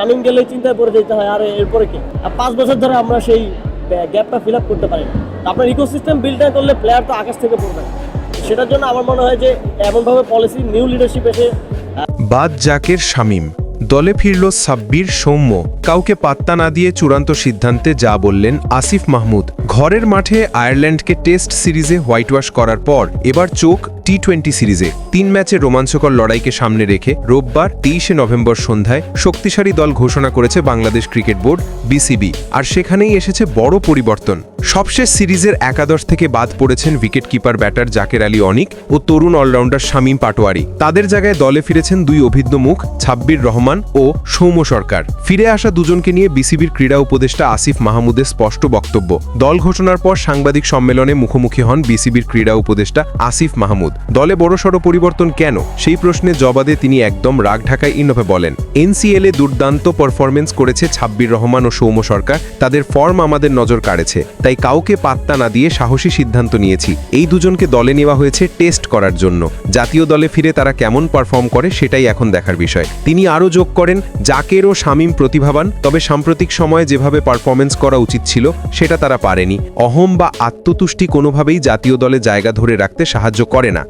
তামিম গেলে চিন্তায় পড়ে যেতে হয়, আর এরপরে কি আর পাঁচ বছর ধরে আমরা সেই গ্যাপটা ফিল আপ করতে পারি। আপনার ইকোসিস্টেম বিল্ড না করলে প্লেয়ার তো আকাশ থেকে পড়বে। সেটার জন্য আমার মনে হয় যে এমনভাবে পলিসি নিউ লিডারশিপ এসে, বাদ জাকের শামীম দলে ফিরল সাব্বির সৌম্য কাউকে পাত্তা না দিয়ে চূড়ান্ত সিদ্ধান্তে যা বললেন আসিফ মাহমুদ ঘরের মাঠে আয়ারল্যান্ডকে টেস্ট সিরিজে হোয়াইট ওয়াশ করার পর এবার চোখ টি টোয়েন্টি সিরিজে তিন ম্যাচে রোমাঞ্চকর লড়াইকে সামনে রেখে রোববার তেইশে নভেম্বর সন্ধ্যায় শক্তিশালী দল ঘোষণা করেছে বাংলাদেশ ক্রিকেট বোর্ড, বিসিবি। আর সেখানেই এসেছে বড় পরিবর্তন। সবশেষ সিরিজের একাদশ থেকে বাদ পড়েছেন wicket keeper batter Jaker Ali Anik ও তরুণ অলরাউন্ডার শামীম পাটোয়ারি। তাদের জায়গায় দলে ফিরেছেন দুই অভিজ্ঞ মুখ, ছাব্বির রহমান ও সৌম্য সরকার। ফিরে আসা দুজনকে নিয়ে বিসিবির ক্রীড়া উপদেষ্টা আসিফ মাহমুদের স্পষ্ট বক্তব্য। দল ঘোষণার পর সাংবাদিক সম্মেলনে মুখোমুখি হন বিসিবির ক্রীড়া উপদেষ্টা আসিফ মাহমুদ। দলে বড়সড় পরিবর্তন কেন? সেই প্রশ্নে জবাবে তিনি একদম রাগ ঢাকায় ইনোভে বলেন, এনসিএল এ দুর্দান্ত পারফরমেন্স করেছে ছাব্বির রহমান ও সৌম্য সরকার। তাদের ফর্ম আমাদের নজর কাড়েছে। তাই কাউকে পাত্তা না দিয়ে সাহসী সিদ্ধান্ত নিয়েছি। এই দুজনকে দলে নেওয়া হয়েছে টেস্ট করার জন্য। জাতীয় দলে ফিরে তারা কেমন পারফর্ম করে সেটাই এখন দেখার বিষয়। তিনি আরও যোগ করেন, জাকের ও শামীম প্রতিভাবান, তবে সাম্প্রতিক সময়ে যেভাবে পারফরমেন্স করা উচিত ছিল, সেটা তারা পারেনি। অহম বা আত্মতুষ্টি কোনোভাবেই জাতীয় দলে জায়গা ধরে রাখতে সাহায্য করে না।